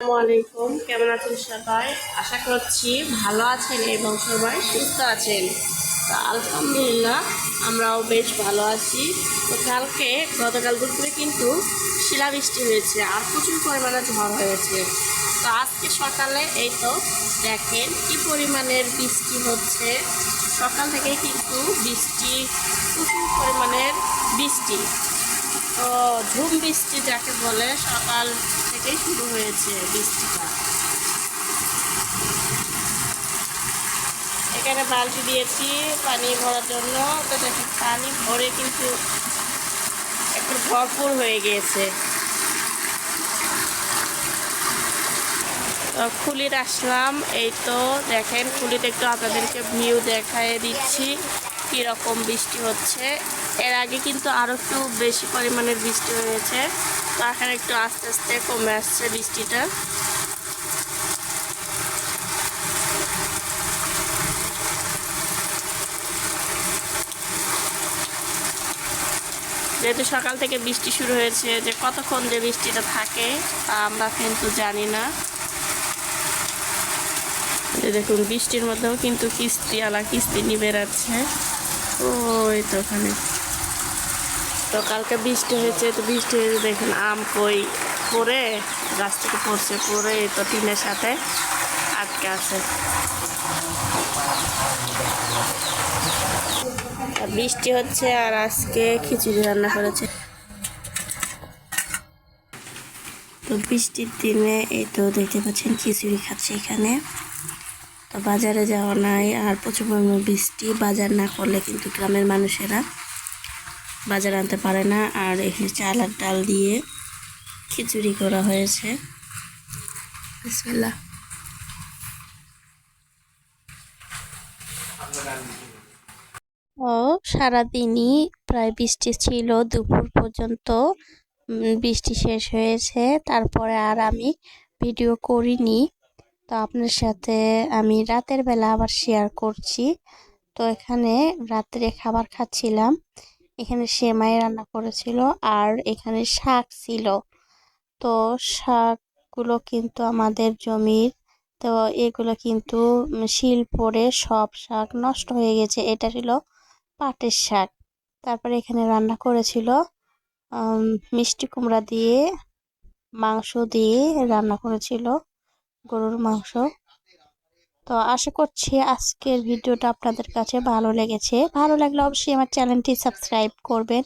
আলাইকুম। কেমন আছেন সবাই? আশা করছি ভালো আছেন এবং সবাই সুস্থ আছেন। তো আলহামদুলিল্লাহ, আমরাও বেশ ভালো আছি। তো কালকে, গতকাল দুপুরে কিন্তু শিলাবৃষ্টি হয়েছে আর প্রচুর পরিমাণে ঝড় হয়েছে। তো আজকে সকালে এই তো দেখেন কি পরিমাণের বৃষ্টি হচ্ছে। সকাল থেকেই কিন্তু বৃষ্টি, প্রচুর পরিমাণের বৃষ্টি। ঝুম বৃষ্টি যাকে বলে সকাল থেকেই শুরু হয়েছে বৃষ্টিটা। এখানে বালতি দিয়েছি পানি ভরার জন্য। তো দেখি পানি ভরে কিন্তু একটু ভরপুর হয়ে গিয়েছে। খুলির আসলাম। এই তো দেখেন, খুলিতে একটু আপনাদেরকে ভিউ দেখায় দিচ্ছি। কীরকম বৃষ্টি হচ্ছে। এর আগে কিন্তু আরও একটু বেশি পরিমাণের বৃষ্টি হয়েছে। তো এখন একটু আস্তে আস্তে কমে আসছে বৃষ্টিটা। যেহেতু সকাল থেকে বৃষ্টি শুরু হয়েছে, যে কতক্ষণ যে বৃষ্টিটা থাকে তা আমরা কিন্তু জানি না। দেখুন, বৃষ্টির মধ্যেও কিন্তু কিস্তি আলা কিস্তি নিয়ে বেড়াচ্ছে ওই তো ওখানে। তো কালকে বৃষ্টি হয়েছে, তো বৃষ্টি হয়েছে দেখুন, আম কই পরে গাছ থেকে পড়ছে পরে তো টিনের সাথে আটকে আছে। বৃষ্টি হচ্ছে আর আজকে খিচুড়ি রান্না করেছে। তো বৃষ্টির দিনে এই তো দেখতে পাচ্ছেন খিচুড়ি খাচ্ছে এখানে। বাজারে যাওয়া নাই আর প্রচুর পরিমাণে বৃষ্টি। বাজার না করলে কিন্তু গ্রামের মানুষেরা বাজার আনতে পারে না। আর এখানে চাল আর ডাল দিয়ে খিচুড়ি করা হয়েছে। ও, সারাদিনই প্রায় বৃষ্টি ছিল। দুপুর পর্যন্ত বৃষ্টি শেষ হয়েছে। তারপরে আর আমি ভিডিও করিনি। তো আপনার সাথে আমি রাতের বেলা আবার শেয়ার করছি। তো এখানে রাত্রে খাবার খাচ্ছিলাম। এখানে সেমাই রান্না করেছিল আর এখানে শাক ছিল। তো শাকগুলো কিন্তু আমাদের জমির, তো এগুলো কিন্তু শিল পড়ে সব শাক নষ্ট হয়ে গেছে। এটা ছিল পাটের শাক। তারপরে এখানে রান্না করেছিল মিষ্টি কুমড়া দিয়ে, মাংস দিয়ে রান্না করেছিল। গরুর মাংস। তো আশা করছি আজকের ভিডিওটা আপনাদের কাছে ভালো লেগেছে। ভালো লাগলে অবশ্যই আমার চ্যানেলটি সাবস্ক্রাইব করবেন।